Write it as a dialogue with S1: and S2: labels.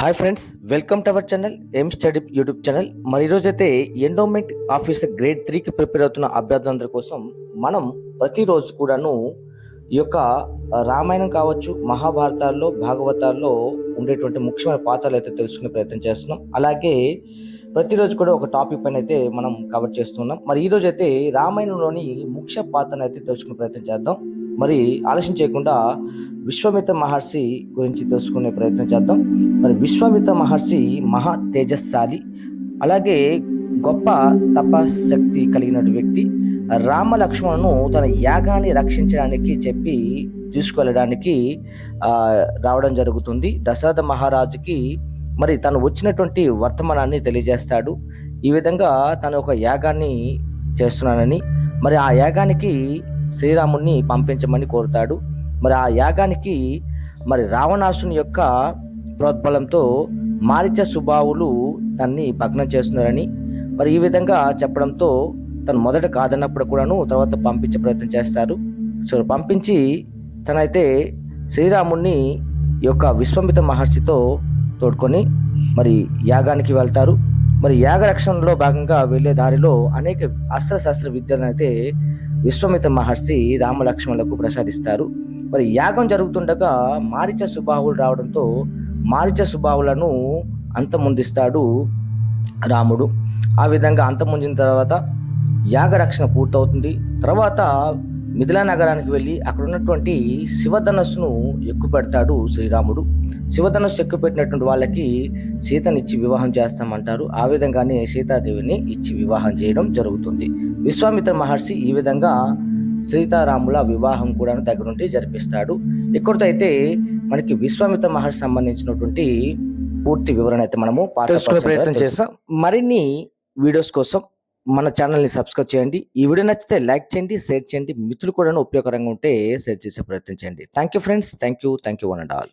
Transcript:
S1: Hi friends welcome to our channel M study YouTube channel మరి ఈరోజు అయితే endowment officer grade త్రీకి prepare అవుతున్న అభ్యర్థులందరి కోసం మనం ప్రతిరోజు కూడాను ఈ యొక్క రామాయణం కావచ్చు మహాభారతాల్లో భాగవతాల్లో ఉండేటువంటి ముఖ్యమైన పాత్రలు అయితే తెలుసుకునే ప్రయత్నం చేస్తున్నాం. అలాగే ప్రతిరోజు కూడా ఒక టాపిక్ పైన అయితే మనం కవర్ చేస్తున్నాం. మరి ఈరోజు అయితే రామాయణంలోని ముఖ్య పాత్రను అయితే తెలుసుకునే ప్రయత్నం చేద్దాం. మరి ఆలస్యం చేయకుండా విశ్వామిత్ర మహర్షి గురించి తెలుసుకునే ప్రయత్నం చేద్దాం. మరి విశ్వామిత్ర మహర్షి మహా తేజస్శాలి అలాగే గొప్ప తపశక్తి కలిగిన వ్యక్తి. రామ లక్ష్మణును తన యాగాన్ని రక్షించడానికి చెప్పి తీసుకువెళ్ళడానికి రావడం జరుగుతుంది. దశరథ మహారాజుకి మరి తను వచ్చినటువంటి వర్తమానాన్ని తెలియజేస్తాడు. ఈ విధంగా తను ఒక యాగాన్ని చేస్తున్నానని. మరి ఆ యాగానికి శ్రీరాముణ్ణి పంపించమని కోరుతాడు. మరి ఆ యాగానికి మరి రావణాసుని యొక్క ప్రోద్బలంతో మారిచ సుబావులు తన్ని భగ్నం చేస్తున్నారని మరి ఈ విధంగా చెప్పడంతో తను మొదట కాదన్నప్పుడు కూడాను తర్వాత పంపించే ప్రయత్నం చేస్తారు. సో పంపించి తనైతే శ్రీరాముణ్ణి యొక్క విశ్వమిత మహర్షితో తోడుకొని మరి యాగానికి వెళ్తారు. మరి యాగ రక్షణలో భాగంగా వెళ్ళే దారిలో అనేక అస్త్రశస్త్ర విద్యలను అయితే విశ్వమిత మహర్షి రామలక్ష్మణులకు ప్రసాదిస్తారు. మరి యాగం జరుగుతుండగా మారిచ సుబాహులు రావడంతో మారిచ సుబాహులను అంతమొందిస్తాడు రాముడు. ఆ విధంగా అంతమొందిన తర్వాత యాగ రక్షణ పూర్తవుతుంది. తర్వాత మిథిలా నగరానికి వెళ్ళి అక్కడ ఉన్నటువంటి శివధనస్సును ఎక్కుపెడతాడు శ్రీరాముడు. శివధనస్సు ఎక్కుపెట్టినటువంటి వాళ్ళకి సీతనిచ్చి వివాహం చేస్తామంటారు. ఆ విధంగానే సీతాదేవిని ఇచ్చి వివాహం చేయడం జరుగుతుంది. విశ్వామిత్ర మహర్షి ఈ విధంగా సీతారాముల వివాహం కూడా దగ్గరుండి జరిపిస్తాడు. ఇక్కడితో అయితే మనకి విశ్వామిత్ర మహర్షి సంబంధించినటువంటి పూర్తి వివరణ అయితే మనము
S2: ప్రయత్నం
S1: తెలుసు. మరిన్ని వీడియోస్ కోసం మన ఛానల్ని సబ్స్క్రైబ్ చేయండి. ఈ వీడియో నచ్చితే లైక్ చేయండి షేర్ చేయండి. మిత్రులు కూడా ఉపయోగకరంగా ఉంటే షేర్ చేసే ప్రయత్నం చేయండి. Thank you friends thank you thank you one and all